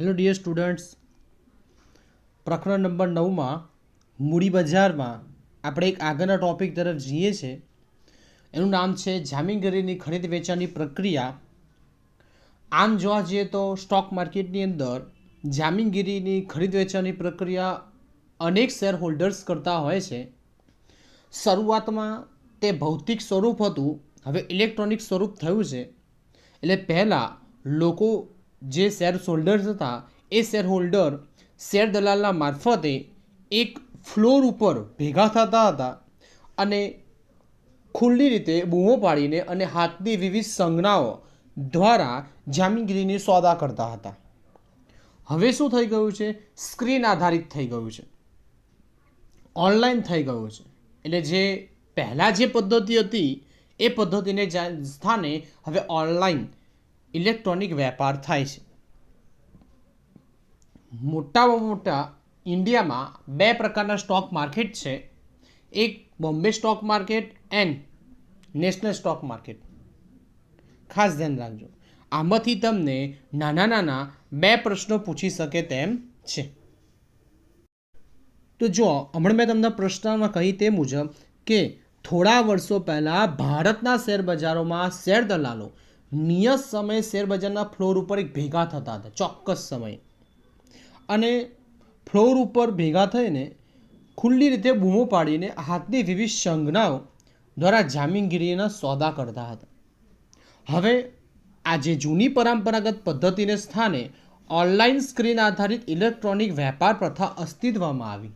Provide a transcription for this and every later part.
Hello dear students. પ્રકરણ number નવમાં મૂડી બજારમાં આપણે એક આગળના ટોપિક તરફ જઈએ છીએ એનું નામ છે જામીનગીરીની ખરીદ વેચાણની પ્રક્રિયા. આમ જોવા જઈએ તો સ્ટોક માર્કેટની અંદર જામીનગીરીની ખરીદ વેચાણની પ્રક્રિયા અનેક શેર હોલ્ડર્સ કરતા હોય છે. શરૂઆતમાં તે ભૌતિક સ્વરૂપ હતું, હવે ઇલેક્ટ્રોનિક સ્વરૂપ થયું છે. એટલે પહેલાં લોકો જે શેર હોલ્ડર્સ હતા, એ શેર હોલ્ડર શેર દલાલના મારફતે એક ફ્લોર ઉપર ભેગા થતા હતા અને ખુલ્લી રીતે બૂમો પાડીને અને હાથની વિવિધ સંજ્ઞાઓ દ્વારા જામીનગીરીની સોદા કરતા હતા. હવે શું થઈ ગયું છે? સ્ક્રીન આધારિત થઈ ગયું છે. ઓનલાઈન થઈ ગયું છે. એટલે જે પહેલાં જે પદ્ધતિ હતી, એ પદ્ધતિને સ્થાને હવે ઓનલાઈન ઇલેક્ટ્રોનિક વેપાર થાય છે. મોટામાં મોટા ઇન્ડિયામાં બે પ્રકારના સ્ટોક માર્કેટ છે. એક Bombay stock market and national stock market. ખાસ ધ્યાન રાખજો. આમાંથી તમને નાના નાના બે પ્રશ્નો પૂછી શકે તેમ છે. તો જો, હમણાં મેં તમને પ્રશ્નમાં કહી તે મુજબ કે થોડા વર્ષો પહેલાં ભારતના શેર બજારોમાં શેર દલાલો નિયત સમયે શેરબજારના ફ્લોર ઉપર એક ભેગા થતા હતા, ચોક્કસ સમયે. અને ફ્લોર ઉપર ભેગા થઈને ખુલ્લી રીતે બૂમો પાડીને હાથની વિવિધ સંજ્ઞાઓ દ્વારા જામીનગીરીના સોદા કરતા હતા. હવે આજે જૂની પરંપરાગત પદ્ધતિને સ્થાને ઓનલાઈન સ્ક્રીન આધારિત ઇલેક્ટ્રોનિક વેપાર પ્રથા અસ્તિત્વમાં આવી.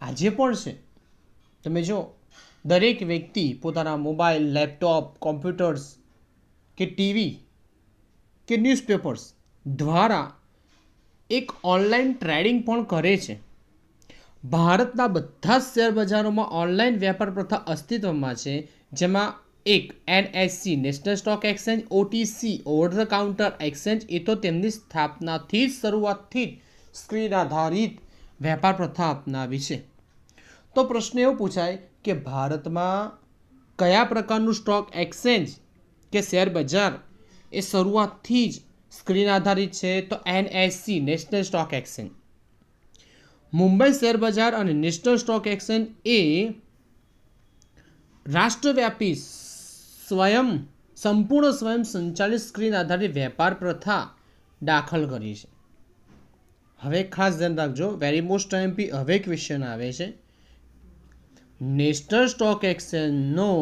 આજે પણ છે. તમે જો દરેક વ્યક્તિ પોતાના મોબાઈલ, લેપટોપ, કોમ્પ્યુટર્સ કે ટીવી કે ન્યૂઝપેપર્સ દ્વારા એક ઓનલાઈન ટ્રેડિંગ પણ કરે છે. ભારતના બધા જ શેર બજારોમાં ઓનલાઈન વેપાર પ્રથા અસ્તિત્વમાં છે, જેમાં એક NSC national stock exchange OTC over the counter exchange, એ તો તેમની સ્થાપનાથી જ શરૂઆતથી જ સ્ક્રીન આધારિત વેપાર પ્રથા અપનાવી છે. તો પ્રશ્ન એવો પૂછાય કે ભારતમાં કયા પ્રકારનું સ્ટોક એક્સચેન્જ કે શેર એ શરૂઆતથી જ સ્ક્રીન આધારિત છે તો NSC national stock exchange Mumbai share બજાર અને નેશનલ સ્ટોક એક્સચેન્જ એ રાષ્ટ્રવ્યાપી સ્વયં, સંપૂર્ણ સ્વયં સંચાલિત સ્ક્રીન આધારિત વેપાર પ્રથા દાખલ કરી છે. હવે ખાસ ધ્યાન રાખજો વેરી મોસ્ટ ટાઈમ પી હવે ક્વેશ્ચન આવે છે. નેશનલ સ્ટોક એક્સચેન્જનો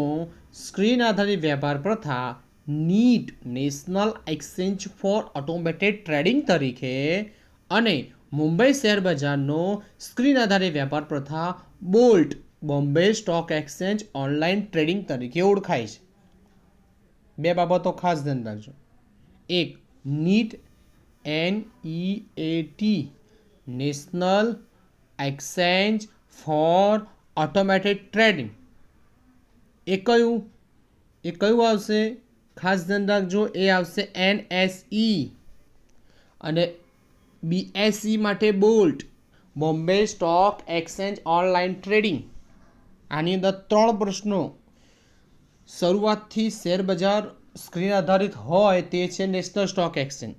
સ્ક્રીન આધારિત વેપાર પ્રથા NEAT national exchange for automated trading તરીકે અને મુંબઈ શેર બજારનો સ્ક્રીન આધારિત વેપાર પ્રથા BOLT Bombay stock exchange online trading તરીકે ઓળખાય છે. બે બાબતો ખાસ ધ્યાન રાખજો. એક, NEAT N E A T national exchange for automated trading એ કયું? એ કયું આવશે? ખાસ ધ્યાન રાખજો, એ આવશે એન એસ ઈ અને બીએસઈ માટે BOLT. Bombay stock exchange online trading. આની અંદર ત્રણ પ્રશ્નો. શરૂઆતથી શેરબજાર સ્ક્રીન આધારિત હોય તે છે national stock exchange.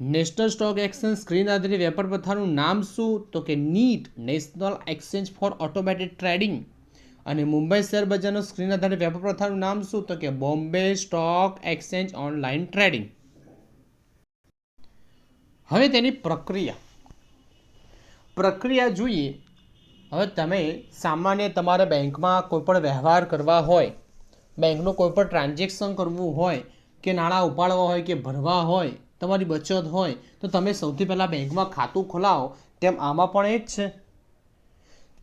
National stock exchange screen આધારિત વેપાર પ્રથાનું નામ શું? તો કે NEAT national exchange for automated trading. અને મુંબઈ શેર બજારનો સ્ક્રીન આધારે વેપાર પ્રથાનું નામ શું? તો કે Bombay stock exchange online trading. હવે તેની પ્રક્રિયા. પ્રક્રિયા જોઈએ. હવે તમે સામાન્ય તમારે બેંકમાં કોઈ પણ વ્યવહાર કરવા હોય, બેંકનું કોઈપણ ટ્રાન્ઝેક્શન કરવું હોય, કે નાણાં ઉપાડવા હોય, કે ભરવા હોય, તમારી બચત હોય, તો તમે સૌથી પહેલાં બેંકમાં ખાતું ખોલાવો. તેમ આમાં પણ એ જ છે.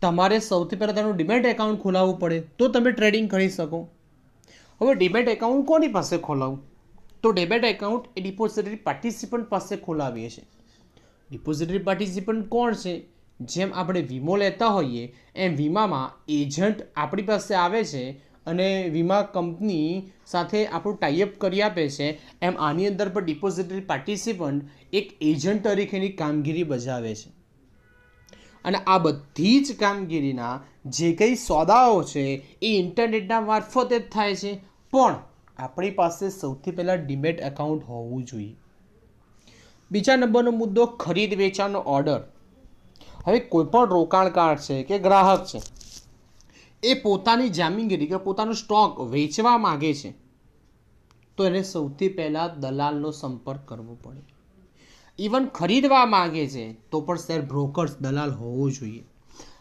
તમારે સૌથી પહેલાં તેનું ડિમેટ એકાઉન્ટ ખોલાવવું પડે તો તમે ટ્રેડિંગ કરી શકો. હવે ડિમેટ એકાઉન્ટ કોની પાસે ખોલાવું? તો ડેબેટ એકાઉન્ટ એ ડિપોઝિટરી પાર્ટિસિપન્ટ પાસે ખોલાવીએ છીએ. ડિપોઝિટરી પાર્ટિસિપન્ટ કોણ છે? જેમ આપણે વીમો લેતા હોઈએ, એમ વીમામાં એજન્ટ આપણી પાસે આવે છે અને વીમા કંપની સાથે આપણું ટાઈઅપ કરી આપે છે. એમ આની અંદર પણ ડિપોઝિટરી પાર્ટિસિપન્ટ એક એજન્ટ તરીકેની કામગીરી બજાવે છે. અને આ બધી જ કામગીરીના જે કંઈ સોદાઓ છે, એ ઇન્ટરનેટના મારફતે જ થાય છે. પણ આપણી પાસે સૌથી પહેલાં ડિમેટ એકાઉન્ટ હોવું જોઈએ. બીજા નંબરનો મુદ્દો ખરીદ વેચાણનો ઓર્ડર. હવે કોઈપણ રોકાણકાર છે કે ગ્રાહક છે, એ પોતાની જામીનગીરી કે પોતાનો સ્ટોક વેચવા માગે છે, તો એને સૌથી પહેલાં દલાલનો સંપર્ક કરવો પડે. ઇવન ખરીદવા માગે છે, તો પણ શેર બ્રોકર્સ દલાલ હોવો જોઈએ.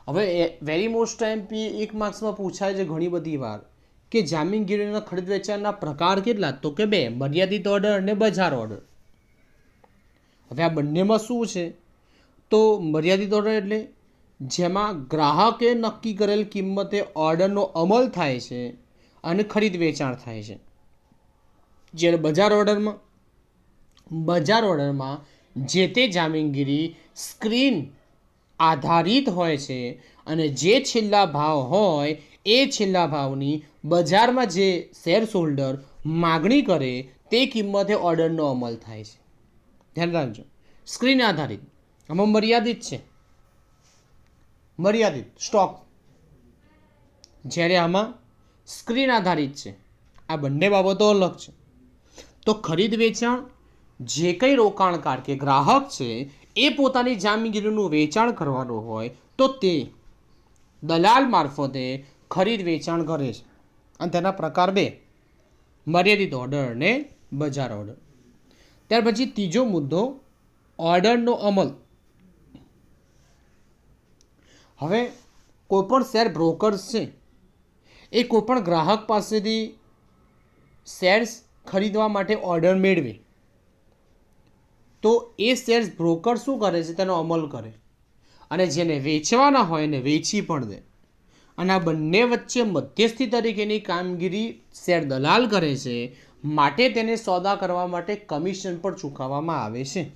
હવે વેરી મોસ્ટ ટાઈમ પી એક માર્ક્સમાં પૂછાય છે ઘણી બધી વાર કે જામીનગીરીના ખરીદ વેચાણના પ્રકાર કેટલા? તો કે બે, મર્યાદિત ઓર્ડર અને બજાર ઓર્ડર હવે આ બંનેમાં શું છે? તો મર્યાદિત ઓર્ડર એટલે જેમાં ગ્રાહકે નક્કી કરેલ કિંમતે ઓર્ડરનો અમલ થાય છે અને ખરીદ વેચાણ થાય છે. જ્યારે બજાર ઓર્ડરમાં બજાર ઓર્ડરમાં જે તે જામીનગીરી સ્ક્રીન આધારિત હોય છે અને જે છેલ્લા ભાવ હોય એ છેલ્લા ભાવની બજારમાં જે શેર હોલ્ડર માગણી કરે તે કિંમતે ઓર્ડરનો અમલ થાય છે. ધ્યાન રાખજો. સ્ક્રીન આધારિત. આમાં મર્યાદિત છે. મર્યાદિત. સ્ટોક. જ્યારે આમાં સ્ક્રીન આધારિત છે. આ બંને બાબતો અલગ છે. તો ખરીદ વેચાણ જે કંઈ રોકાણકાર કે ગ્રાહક છે, એ પોતાની જામીનગીરીનું વેચાણ કરવાનું હોય, તો તે દલાલ મારફતે ખરીદ વેચાણ કરે છે. અને તેના પ્રકાર બે. મર્યાદિત ઓર્ડર અને બજાર ઓર્ડર ત્યાર પછી ત્રીજો મુદ્દો ઓર્ડરનો અમલ. હવે, કોઈપણ શેર બ્રોકર્સ છે, એ કોઈપણ ગ્રાહક પાસેથી શેર્સ ખરીદવા માટે ઓર્ડર મેળવે. તો એ શેર્સ બ્રોકર શું કરે છે? તેનો અમલ કરે. અને જેને વેચવાના હોય એને વેચી પણ દે. અને આ બંને વચ્ચે મધ્યસ્થી તરીકેની કામગીરી શેર દલાલ કરે છે, માટે તેને સોદા કરવા માટે કમિશન પણ ચૂકવવામાં આવે છે.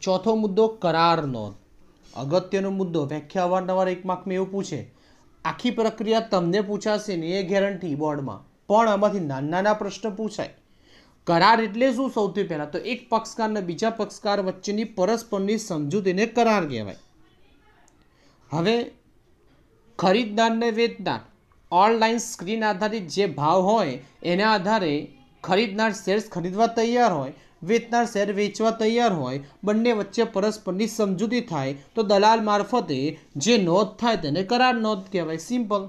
ચોથો મુદ્દો કરાર નોંધ. અગત્યનો મુદ્દો વ્યાખ્યા અવારનવાર એક માર્કમાં એવું પૂછે, આખી પ્રક્રિયા તમને પૂછાશે ને એ ગેરંટી બોર્ડમાં પણ આમાંથી નાના નાના પ્રશ્ન પૂછાય. કરાર એટલે શું સૌથી પહેલાં? તો એક પક્ષકાર અને બીજા પક્ષકાર વચ્ચેની પરસ્પરની સમજૂતીને કરાર કહેવાય. હવે ખરીદદાર ને વેચનાર. ઓનલાઈન સ્ક્રીન આધારિત જે ભાવ હોય, એના આધારે ખરીદનાર શેર્સ ખરીદવા તૈયાર હોય, વેચનાર શેર વેચવા તૈયાર હોય, બંને વચ્ચે પરસ્પરની સમજૂતી થાય, તો દલાલ મારફતે જે નોંધ થાય તેને કરાર નોંધ કહેવાય. સિમ્પલ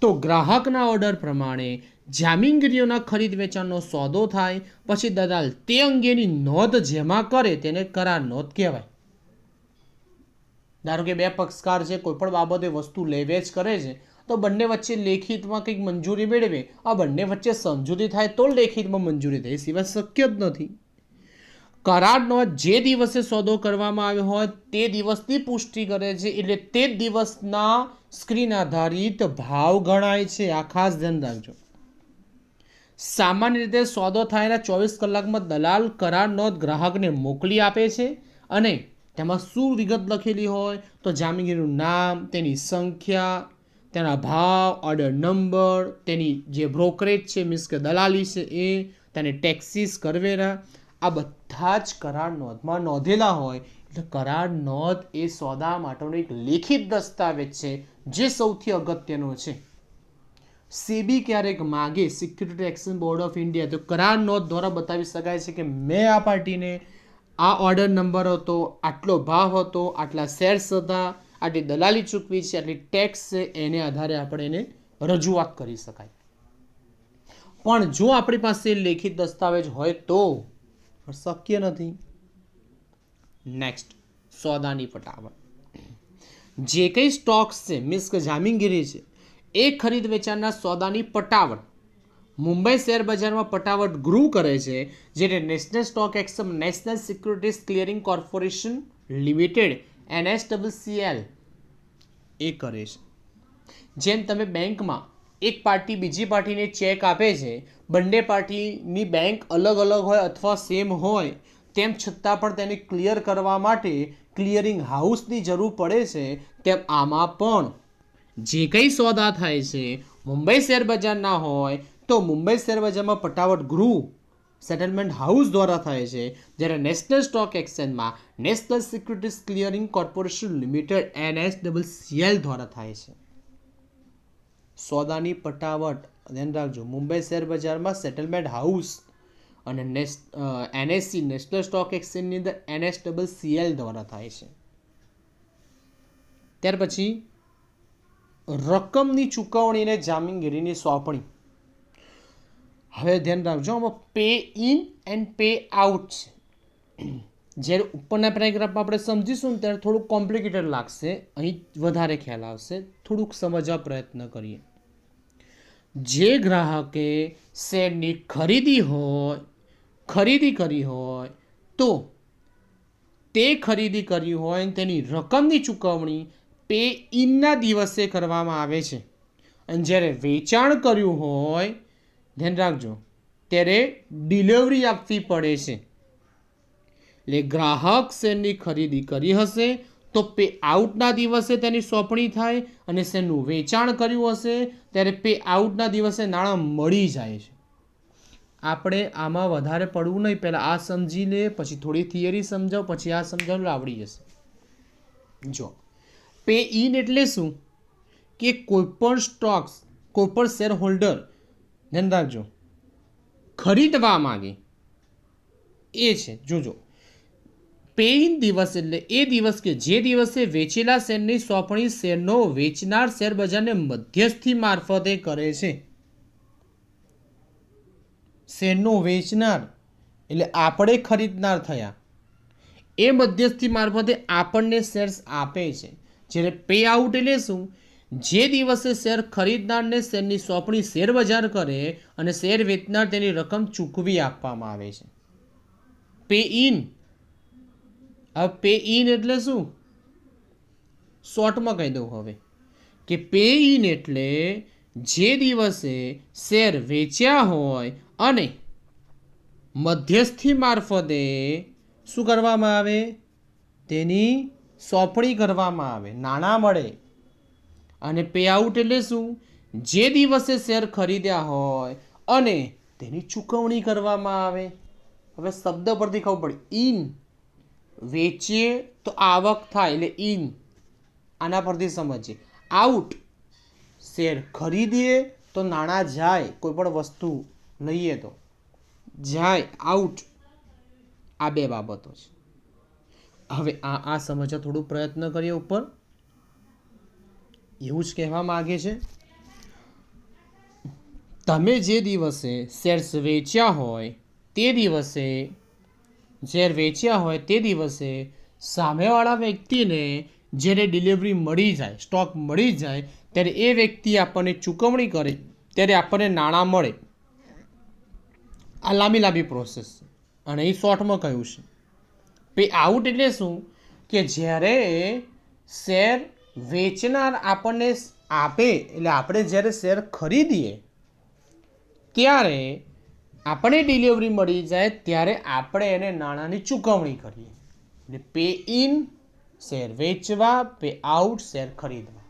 તો ગ્રાહકના ઓર્ડર પ્રમાણે જામીનગીરીઓના ખરીદ વેચાણનો સોદો થાય, પછી દલાલ તે અંગેની નોંધ જેમાં કરે તેને કરાર નોંધ કહેવાય. ધારો કે બે પક્ષકાર છે, કોઈપણ બાબતે વસ્તુ લે વેચ કરે છે, તો બંને વચ્ચે લેખિતમાં કંઈક મંજૂરી મેળવે. આ બંને વચ્ચે સમજૂતી થાય તો લેખિતમાં મંજૂરી થાય, એ સિવાય શક્ય જ નથી. કરારનો જે દિવસે સોદો કરવામાં આવ્યો હોય તે દિવસની પુષ્ટિ કરે છે, એટલે તે દિવસના સ્ક્રીન આધારિત ભાવ ગણાય છે. આ ખાસ ધ્યાન રાખજો. સામાન્ય રીતે સોદો થયેલા ચોવીસ કલાકમાં દલાલ કરાર નોંધ ગ્રાહકને મોકલી આપે છે અને તેમાં શું વિગત લખેલી હોય તો જામીનગીરીનું નામ, તેની સંખ્યા, તેના ભાવ ઓર્ડર નંબર તેની જે બ્રોકરેજ છે, મીન્સ કે દલાલી છે એ, તેને ટેક્સીસ કરવેરા આ બધા જ કરાર નોંધમાં નોંધેલા હોય. એટલે કરાર નોંધ એ સોદા માટેનો એક લેખિત દસ્તાવેજ છે, જે સૌથી અગત્યનો છે. સેબી ક્યારેક માગે security action board of India તો કરાર નોંધ દ્વારા બતાવી શકાય છે કે મેં આ પાર્ટીને આ ઓર્ડર નંબર હતો, આટલો ભાવ હતો, આટલા શેર્સ હતા, આટલી દલાલી ચૂકવી છે, આટલી ટેક્સ છે, એને આધારે આપણે એને રજૂઆત કરી શકાય. પણ જો આપણી પાસે લેખિત દસ્તાવેજ હોય તો શક્ય નથી. નેક્સ્ટ સોદાની પટાવટ જે કંઈ સ્ટોક્સ છે મીન્સ કે જામીનગીરી છે, એ ખરીદ વેચાણના સોદાની પટાવટ મુંબઈ શેર બજારમાં પટાવટ ગૃહ કરે છે, જેને national stock એક્સમ, national securities clearing corporation limited NSWCL એ કરે છે. જેમ તમે બેંકમાં એક પાર્ટી બીજી પાર્ટીને ચેક આપે છે. બંને પાર્ટીની બેંક અલગ અલગ હોય અથવા સેમ હોય, તેમ છતાં પણ તેને ક્લિયર કરવા માટે ક્લિયરિંગ હાઉસની જરૂર પડે છે, તેમ આમાં પણ. જે કંઈ સોદા થાય છે, મુંબઈ શેર બજારના હોય, તો મુંબઈ શેર બજારમાં પટાવટ ગૃહ સેટલમેન્ટ હાઉસ દ્વારા થાય છે. જ્યારે national stock એક્સચેન્જમાં national securities clearing corporation limited NSWCL દ્વારા થાય છે. સોદાની પટાવટ, ધ્યાન રાખજો, મુંબઈ શેર બજારમાં સેટલમેન્ટ હાઉસ અને નેસ એનએસસી નેશનલ સ્ટોક એક્સચેન્જની અંદર એનએસ ડબલ સીએલ દ્વારા થાય છે. ત્યાર પછી, રકમની ચૂકવણીને જામીનગીરીની સોંપણી. હવે ધ્યાન રાખજો, આમાં pay in and pay out છે. જ્યારે ઉપરના પેરેગ્રાફમાં આપણે સમજીશું ત્યારે થોડુંક કોમ્પ્લિકેટેડ લાગશે. અહીં વધારે ખ્યાલ આવશે. થોડુંક સમજવા પ્રયત્ન કરીએ. જે ગ્રાહકે શેરની ખરીદી હોય, ખરીદી કરી હોય, તો તે ખરીદી કરી હોય તેની રકમની ચૂકવણી પે ઇનના દિવસે કરવામાં આવે છે. અને જ્યારે વેચાણ કર્યું હોય, ધ્યાન રાખજો, ત્યારે ડિલિવરી આપવી પડે છે. એટલે ગ્રાહક શેરની ખરીદી કરી હશે તો પે આઉટના દિવસે તેની સોંપણી થાય અને શેરનું વેચાણ કર્યું હશે ત્યારે પે આઉટના દિવસે નાણાં મળી જાય છે. આપણે આમાં વધારે પડવું નહીં. પહેલાં આ સમજી લે પછી થોડી થિયરી સમજાવ, પછી આ સમજાવ આવડી જશે. જો, પે ઇન એટલે શું? કે કોઈપણ સ્ટોક્સ, કોઈપણ શેર હોલ્ડર, ધ્યાન રાખજો, ખરીદવા માંગે. એ છે, જોજો. પે ઇન દિવસ એટલે એ દિવસ કે જે દિવસે વેચેલા શેરની સોંપણી શેરનો વેચનાર શેર બજારને મધ્યસ્થી મારફતે કરે છે. શેરનો વેચનાર એટલે આપણે ખરીદનાર થયા. એ મધ્યસ્થી મારફતે આપણને શેર્સ આપે છે. જ્યારે પે આઉટ એટલે શું? જે દિવસે શેર ખરીદનારને શેરની સોંપણી શેર બજાર કરે અને શેર વેચનાર તેની રકમ ચૂકવી આપવામાં આવે છે. પે ઇન હવે પે ઇન એટલે શું? શોર્ટમાં કહી દઉં હવે. કે પે ઇન એટલે જે દિવસે શેર વેચ્યા હોય અને મધ્યસ્થી મારફતે શું કરવામાં આવે? તેની સોંપણી કરવામાં આવે, નાણાં મળે. અને પે આઉટ એટલે શું? જે દિવસે શેર ખરીદ્યા હોય અને તેની ચૂકવણી કરવામાં આવે. હવે શબ્દ પરથી ખબર પડે. ઇન વેચીએ તો આવક થાય એટલે ઇન આના પરથી સમજીએ. આઉટ. શેર ખરીદીએ તો નાણાં જાય કોઈ પણ વસ્તુ લઈએ તો. જાય, આઉટ. આ બે બાબતો છે. હવે આ આ સમજવા થોડું પ્રયત્ન કરીએ ઉપર. એવું જ કહેવા માગે છે. તમે જે દિવસે શેર્સ વેચ્યા હોય, તે દિવસે શેર વેચ્યા હોય તે દિવસે સામેવાળા વ્યક્તિને જ્યારે ડિલિવરી મળી જાય સ્ટોક મળી જાય, ત્યારે એ વ્યક્તિ આપણને ચૂકવણી કરે, ત્યારે આપણને નાણાં મળે. આ લાંબી લાંબી પ્રોસેસ છે. અને એ શોર્ટમાં કહ્યું છે. પે આઉટ એટલે શું? કે જ્યારે શેર વેચનાર આપણને આપે, એટલે આપણે જ્યારે શેર ખરીદીએ, ત્યારે આપણે ડિલિવરી મળી જાય ત્યારે આપણે એને નાણાંની ચૂકવણી કરીએ. એટલે પે ઇન શેર વેચવા પે આઉટ શેર ખરીદવા.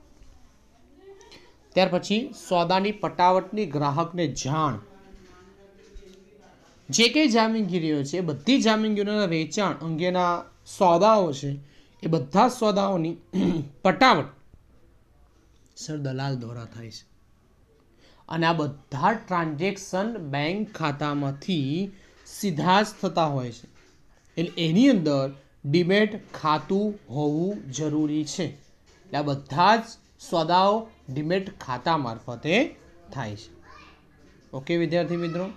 ત્યાર પછી સોદાની પટાવટની ગ્રાહકને જાણ. જે કંઈ જામીનગીરીઓ છે, એ બધી જામીનગીરીઓના વેચાણ અંગેના સોદાઓ છે, એ બધા સોદાઓની પટાવટ સર દલાલ દ્વારા થાય છે. અને આ બધા ટ્રાન્ઝેક્શન બેંક ખાતામાંથી સીધા જ થતા હોય છે. એટલે એની અંદર ડિમેટ ખાતું હોવું જરૂરી છે. એટલે આ બધા જ સોદાઓ ડિમેટ ખાતા મારફતે થાય છે. ઓકે, વિદ્યાર્થી મિત્રો?